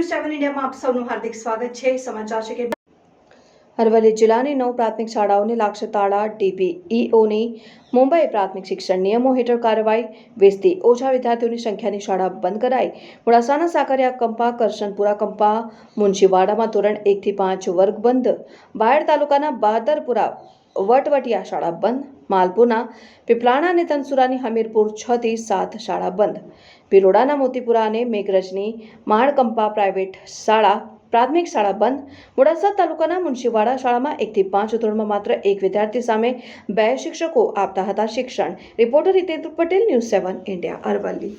News સેવન ઇન્ડિયામાં આપ સૌનું હાર્દિક સ્વાગત છે. સમાચાર છે કે અરવલ્લી જિલ્લાની નવ પ્રાથમિક શાળાઓને લાગશે તાળા ડીપીઈઓની મુંબઈ પ્રાથમિક શિક્ષણ નિયમો હેઠળ કાર્યવાહી વીસથી ઓછા વિદ્યાર્થીઓની સંખ્યાની શાળા બંધ કરાઈ. મોડાસાના સાકરિયા કંપા, કરશનપુરા કંપા, મુનશીવાડામાં ધોરણ એકથી પાંચ વર્ગ બંધ. બાયડ તાલુકાના બહાદરપુરા વટવટિયા શાળા બંધ. માલપુરના પીપલાણા અને તનસુરાની હમીરપુર છ થી સાત શાળા બંધ. ભિલોડાના મોતીપુરા અને મેઘરજની માણકંપા પ્રાઇવેટ શાળા પ્રાથમિક શાળા બંધ. મોડાસા તાલુકાના મુનશીવાડા શાળામાં એકથી પાંચ ધોરણમાં માત્ર એક વિદ્યાર્થી સામે બે શિક્ષકો આપતા હતા શિક્ષણ. Reporter Hitendra Patel, news seven, India, Aravalli.